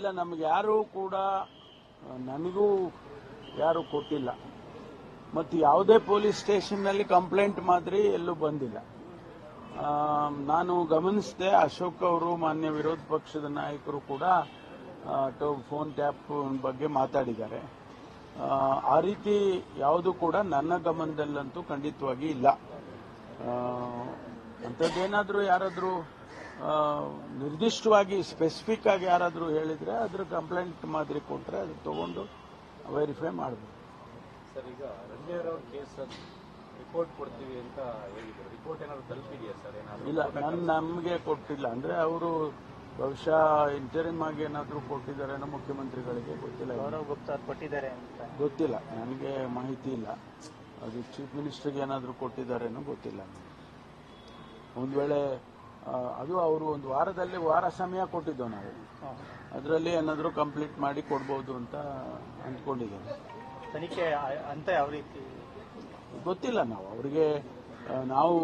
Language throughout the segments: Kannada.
ಇಲ್ಲ ನಮ್ಗೆ ಯಾರೂ ಕೂಡ ನನಗೂ ಯಾರು ಕೊಟ್ಟಿಲ್ಲ. ಮತ್ತು ಯಾವುದೇ ಪೊಲೀಸ್ ಸ್ಟೇಷನ್ನಲ್ಲಿ ಕಂಪ್ಲೇಂಟ್ ಮಾದರಿ ಎಲ್ಲೂ ಬಂದಿಲ್ಲ. ನಾನು ಗಮನಿಸಿದೆ ಅಶೋಕ್ ಅವರು ಮಾನ್ಯ ವಿರೋಧ ಪಕ್ಷದ ನಾಯಕರು ಕೂಡ ಫೋನ್ ಟ್ಯಾಪ್ ಬಗ್ಗೆ ಮಾತಾಡಿದ್ದಾರೆ. ಆ, ರೀತಿ ಯಾವುದು ಕೂಡ ನನ್ನ ಗಮನದಲ್ಲಂತೂ ಖಂಡಿತವಾಗಿ ಇಲ್ಲ. ಅಂಥದ್ದೇನಾದರೂ ಯಾರಾದರೂ ನಿರ್ದಿಷ್ಟವಾಗಿ ಸ್ಪೆಸಿಫಿಕ್ ಆಗಿ ಯಾರಾದರೂ ಹೇಳಿದ್ರೆ ಅದ್ರ ಕಂಪ್ಲೇಂಟ್ ಮಾದರಿ ಕೊಟ್ಟರೆ ಅದು ತಗೊಂಡು ವೆರಿಫೈ ಮಾಡಬೇಕು ಸರ್ ಈಗ ರಂಜೇರ್ ಅವ್ರ ಕೇಸ್ ರಿಪೋರ್ಟ್ ಕೊಡ್ತೀವಿ ಅಂತ ಹೇಳಿದ್ರು. ರಿಪೋರ್ಟ್ ಏನಾದ್ರು ತಲುಪಿದೆಯಾ ಸರ್? ಏನಾದ್ರು ಇಲ್ಲ ನನ್ನ ನಮಗೆ ಕೊಟ್ಟಿಲ್ಲ. ಅಂದ್ರೆ ಅವರು ಬಹುಶಃ ಇಂಟರಿಮ್ ಆಗಿ ಏನಾದರೂ ಕೊಟ್ಟಿದ್ದಾರೇನೋ ಮುಖ್ಯಮಂತ್ರಿಗಳಿಗೆ ಗೊತ್ತಿಲ್ಲ ಗೌರವ್ ಗುಪ್ತಾ ಕೊಟ್ಟಿದ್ದಾರೆ ಅಂತ. ಗೊತ್ತಿಲ್ಲ. ನನಗೆ ಮಾಹಿತಿ ಇಲ್ಲ. ಅದು ಚೀಫ್ ಮಿನಿಸ್ಟರ್ಗೆ ಏನಾದರೂ ಕೊಟ್ಟಿದ್ದಾರೇನೋ ಗೊತ್ತಿಲ್ಲ. ಒಂದು ವೇಳೆ ಅದು ಅವರು ಒಂದು ವಾರದಲ್ಲಿ ವಾರ ಸಮಯ ಕೊಟ್ಟಿದ್ದೆವು ನಾವು. ಅದರಲ್ಲಿ ಏನಾದರೂ ಕಂಪ್ಲೀಟ್ ಮಾಡಿ ಕೊಡ್ಬೋದು ಅಂತ ಅಂದ್ಕೊಂಡಿದ್ದೇವೆ ತನಿಖೆ ಅಂತ ಯಾವ ರೀತಿ? ಗೊತ್ತಿಲ್ಲ ನಾವು. ಅವರಿಗೆ ನಾವು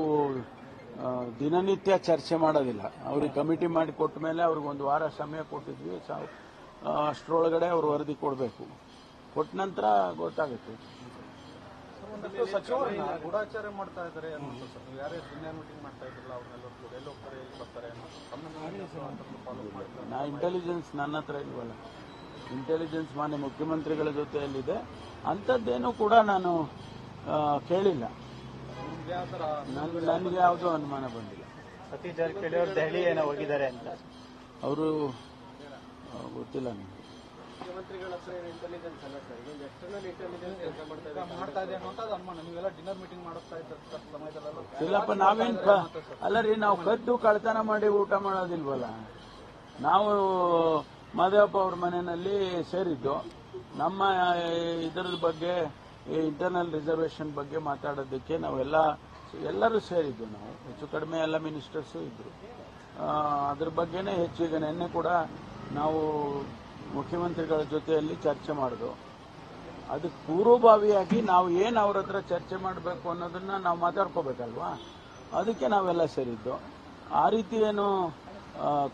ದಿನನಿತ್ಯ ಚರ್ಚೆ ಮಾಡೋದಿಲ್ಲ. ಅವ್ರಿಗೆ ಕಮಿಟಿ ಮಾಡಿ ಕೊಟ್ಟ ಮೇಲೆ ಅವ್ರಿಗೆ ಒಂದು ವಾರ ಸಮಯ ಕೊಟ್ಟಿದ್ವಿ. ಅಷ್ಟರೊಳಗಡೆ ಅವರು ವರದಿ ಕೊಡಬೇಕು. ಕೊಟ್ಟ ನಂತರ ಗೊತ್ತಾಗುತ್ತೆ. ಸಚಿವರನ್ನ ಗೂಢಾಚಾರ ಮಾಡ್ತಾ ಇದ್ದಾರೆ ಯಾರೇ ಡಿನ್ನರ್ ಮೀಟಿಂಗ್ ಮಾಡ್ತಾ ಇದ್ರಲ್ಲ ಅವ್ರನ್ನೆಲ್ಲ ಕೂಡ ಎಲ್ಲಿ ಹೋಗ್ತಾರೆ ಎಲ್ಲಿ ಬರ್ತಾರೆ ನಾ ಇಂಟೆಲಿಜೆನ್ಸ್ ನನ್ನ ಹತ್ರ ಇಲ್ವಲ್ಲ? ಇಂಟೆಲಿಜೆನ್ಸ್ ಮಾನ್ಯ ಮುಖ್ಯಮಂತ್ರಿಗಳ ಜೊತೆಯಲ್ಲಿದೆ. ಅಂಥದ್ದೇನೂ ಕೂಡ ನಾನು ಕೇಳಿಲ್ಲ. ನಿಮ್ಗೆ ಯಾವ ಥರ ನನಗೆ ಯಾವುದೂ ಅನುಮಾನ ಬಂದಿಲ್ಲ. ಸತೀಶ್ ಜಾರಕಿಹೊಳಿ ಅವರು ದೆಹಲಿ ಏನೋ ಹೋಗಿದ್ದಾರೆ ಅಂತ. ಅವರು ಗೊತ್ತಿಲ್ಲ ನನಗೆ. ಮುಖ್ಯಮಂತ್ರಿಗಳ ಹತ್ರ ಇಂಟೆಲಿಜೆನ್ಸ್ ಅಲ್ಲ ಸರ್ ಈಗ ಎಕ್ಸ್ಟರ್ನಲ್ ಇಂಟೆಲಿಜೆನ್ಸ್ ಕೆಲಸ ಮಾಡ್ತಾ ಇದೆ ಮಾಡ್ತಾ ಇದೆ. ಅನ್ನೋ ಅನುಮಾನ ನೀವೆಲ್ಲ ಡಿನ್ನರ್ ಮೀಟಿಂಗ್ ಮಾಡ್ತಾ ಇದ್ದ ಸಮಯದಲ್ಲೆಲ್ಲ. ಇಲ್ಲಪ್ಪ ನಾವೇನ್ ಅಲ್ಲ ರೀ ನಾವು ಕದ್ದು ಕಳ್ತನ ಮಾಡಿ ಊಟ ಮಾಡೋದಿಲ್ವಲ್ಲ? ನಾವು ಮಾದೇವಪ್ಪ ಅವ್ರ ಮನೆಯಲ್ಲಿ ಸೇರಿದ್ದು. ನಮ್ಮ ಇದರದ ಬಗ್ಗೆ ಇಂಟರ್ನಲ್ ರಿಸರ್ವೇಷನ್ ಬಗ್ಗೆ ಮಾತಾಡೋದಕ್ಕೆ ನಾವೆಲ್ಲ ಎಲ್ಲರೂ ಸೇರಿದ್ದು ನಾವು. ಹೆಚ್ಚು ಕಡಿಮೆ ಎಲ್ಲ ಮಿನಿಸ್ಟರ್ಸು ಇದ್ರು. ಅದ್ರ ಬಗ್ಗೆನೇ ಹೆಚ್ಚಿಗೆ ನಿನ್ನೆ ಕೂಡ ನಾವು ಮುಖ್ಯಮಂತ್ರಿಗಳ ಜೊತೆಯಲ್ಲಿ ಚರ್ಚೆ ಮಾಡೋದು. ಅದಕ್ಕೆ ಪೂರ್ವಭಾವಿಯಾಗಿ ನಾವು ಏನು ಅವ್ರ ಹತ್ರ ಚರ್ಚೆ ಮಾಡಬೇಕು ಅನ್ನೋದನ್ನ ನಾವು ಮಾತಾಡ್ಕೋಬೇಕಲ್ವಾ? ಅದಕ್ಕೆ ನಾವೆಲ್ಲ ಸೇರಿದ್ದು. ಆ ರೀತಿ ಏನು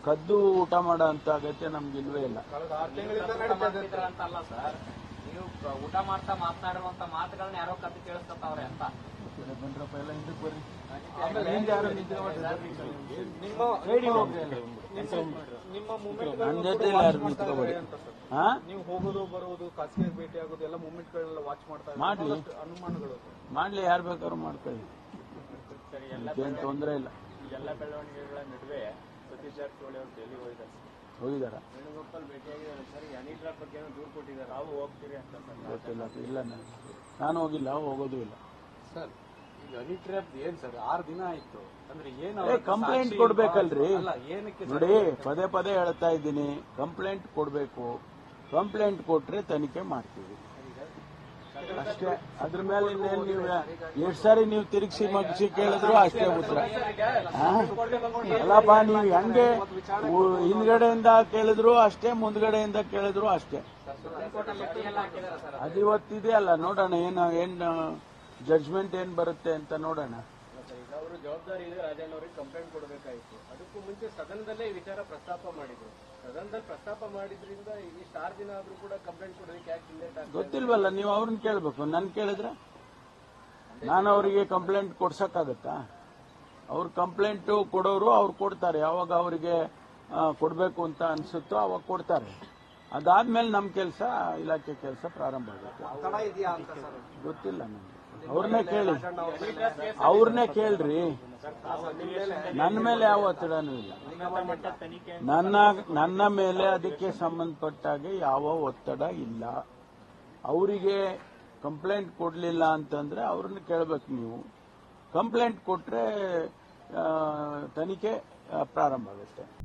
ಕದ್ದು ಊಟ ಮಾಡೋ ಅಂತ ಅಗತ್ಯ ನಮ್ಗೆ ಇಲ್ವೇ ಇಲ್ಲ. ಕಳೆದ ಆರು ತಿಂಗಳಿಂದ ನಡೀತಾ ಇದೆ ಅಂತಲ್ಲ ಸರ್ ನೀವು ಊಟ ಮಾಡ್ತಾ ಮಾತನಾಡುವಂತ ಮಾತುಗಳನ್ನ ಯಾರೋ ಕದ್ದು ಕೇಳಿಸ್ತಾರೆ ಅಂತ. ಬಂದ್ರಪ್ಪ ಎಲ್ಲ ಹಿಂದಕ್ಕೆ ಬರ್ರಿ. ನಿಮ್ಮ. ನಿಮ್ಮ ಮೂಮೆಂಟ್ ನನ್ನ ಜೊತೆ ಯಾರು ನಿಂತ್ಕೋಬೇಡಿ. ಹಾ ನೀವು ಹೋಗೋದು ಬರೋದು ಖಾಸಗಿ ಭೇಟಿ ಆಗೋದು ಎಲ್ಲ ಮೂಮೆಂಟ್ಗಳೆಲ್ಲ ವಾಚ್ ಮಾಡ್ತಾ ಇದ್ದಾರೆ ಮಾಡ್ಲಿ. ಅನುಮಾನಗಳು. ಮಾಡ್ಲಿ ಯಾರು ಬೇಕಾದ್ರೂ ಮಾಡ್ಕೊಳ್ಳಿ. ಏನು ತೊಂದರೆ ಇಲ್ಲ. ಎಲ್ಲ ಬೆಳವಣಿಗೆಗಳ ನಡುವೆ ಸತೀಶ್ ಜಾರಕಿಹೊಳಿ ಅವರು ಡೆಲ್ಲಿ ಹೋಗಿದ್ದಾರೆ ಹೋಗಿದಾರ ವೇಣುಗೋಪಾಲ್ ಭೇಟಿಯಾಗಿದ್ದಾರೆ ಸರ್. ಅನಿಲ್ ಟ್ರಾಪ್ ಬಗ್ಗೆ ಏನೋ ದೂರು ಕೊಟ್ಟಿದ್ದಾರೆ. ಅವು ಹೋಗ್ತೀರಿ ಅಂತ ಸರ್. ಗೊತ್ತಿಲ್ಲ ಇಲ್ಲ ನನಗೆ ನಾನು ಹೋಗಿಲ್ಲ ಹೋಗೋದು ಇಲ್ಲ. ಸರ್ ಹನಿ ಟ್ರ್ಯಾಪ್ ಏನ್ ಸರ್? ಆರು ದಿನ ಆಯ್ತು. ಅಂದ್ರೆ ಏನು ಕಂಪ್ಲೇಂಟ್ ಕೊಡ್ಬೇಕಲ್ರಿ. ಏನಕ್ಕೆ ನೋಡಿ ಪದೇ ಪದೇ ಹೇಳ್ತಾ ಇದ್ದೀನಿ. ಕಂಪ್ಲೇಂಟ್ ಕೊಡಬೇಕು. ಕಂಪ್ಲೇಂಟ್ ಕೊಟ್ರೆ ತನಿಖೆ ಮಾಡ್ತೀವಿ. ಅಷ್ಟೇ. ಅದ್ರ ಮೇಲೆ ಇನ್ನೇನು ನೀವು ಎಷ್ಟು ಸಾರಿ ನೀವು ತಿರುಗಿಸಿ ಮಗಿಸಿ ಕೇಳಿದ್ರು ಅಷ್ಟೇ ಉತ್ತರ. ಎಲ್ಲಪ್ಪ ಅಲ್ಲಪ್ಪ ನೀವು ಹೆಂಗೆ ಹಿಂದ್ಗಡೆಯಿಂದ ಕೇಳಿದ್ರು ಅಷ್ಟೇ ಮುಂದ್ಗಡೆಯಿಂದ ಕೇಳಿದ್ರು ಅಷ್ಟೇ. ಅದು ಇವತ್ತಿದೆಯಲ್ಲ ನೋಡೋಣ ಏನು ಏನು ಜಡ್ಜ್ಮೆಂಟ್ ಏನ್ ಬರುತ್ತೆ ಅಂತ ನೋಡೋಣ. ಅವರು ಜವಾಬ್ದಾರಿ ಇದೆ ರಾಜಣ್ಣ ಅವರಿಗೆ ಕಂಪ್ಲೇಂಟ್ ಕೊಡಬೇಕಾಯಿತು. ಅದಕ್ಕೂ ಮುಂಚೆ ಸದನದಲ್ಲೇ ಈ ವಿಚಾರ ಪ್ರಸ್ತಾಪ ಮಾಡಿದ್ರು. ಸದನದಲ್ಲಿ ಪ್ರಸ್ತಾಪ ಮಾಡಿದ್ರಿಂದ ಇಷ್ಟು ಆರು ದಿನ ಆದ್ರೂ ಕೂಡ ಕಂಪ್ಲೇಂಟ್ ಕೊಡೋದಕ್ಕೆ ಯಾಕೆ ಲೇಟ್ ಆಗ್ತದೆ ಗೊತ್ತಿಲ್ವಲ್ಲ ನೀವು ಅವ್ರನ್ನ ಕೇಳಬೇಕು. ನನ್ ಕೇಳಿದ್ರೆ? ನಾನು ಅವರಿಗೆ ಕಂಪ್ಲೇಂಟ್ ಕೊಡ್ಸಕ್ಕಾಗತ್ತಾ? ಅವ್ರ ಕಂಪ್ಲೇಂಟ್ ಕೊಡೋರು ಅವ್ರು ಕೊಡ್ತಾರೆ. ಯಾವಾಗ ಅವರಿಗೆ ಕೊಡಬೇಕು ಅಂತ ಅನ್ಸುತ್ತೋ ಅವಾಗ ಕೊಡ್ತಾರೆ. ಅದಾದ್ಮೇಲೆ ನಮ್ಮ ಕೆಲಸ ಇಲಾಖೆ ಕೆಲಸ ಪ್ರಾರಂಭ ಆಗುತ್ತೆ. ತಡ ಇದೆಯಾ ಅಂತ ಸರ್? ಗೊತ್ತಿಲ್ಲ ನನಗೆ. ಅವ್ರನ್ನೇ ಕೇಳಿ. ಅವ್ರನ್ನೇ ಕೇಳ್ರಿ. ನನ್ನ ಮೇಲೆ ಯಾವ ಒತ್ತಡನೂ ಇಲ್ಲ. ನನ್ನ ನನ್ನ ಮೇಲೆ ಅದಕ್ಕೆ ಸಂಬಂಧಪಟ್ಟಾಗೆ ಯಾವ ಒತ್ತಡ ಇಲ್ಲ. ಅವರಿಗೆ ಕಂಪ್ಲೇಂಟ್ ಕೊಡಲಿಲ್ಲ ಅಂತಂದ್ರೆ ಅವ್ರನ್ನ ಕೇಳಬೇಕು ನೀವು. ಕಂಪ್ಲೇಂಟ್ ಕೊಟ್ರೆ ತನಿಖೆ ಪ್ರಾರಂಭ ಆಗುತ್ತೆ.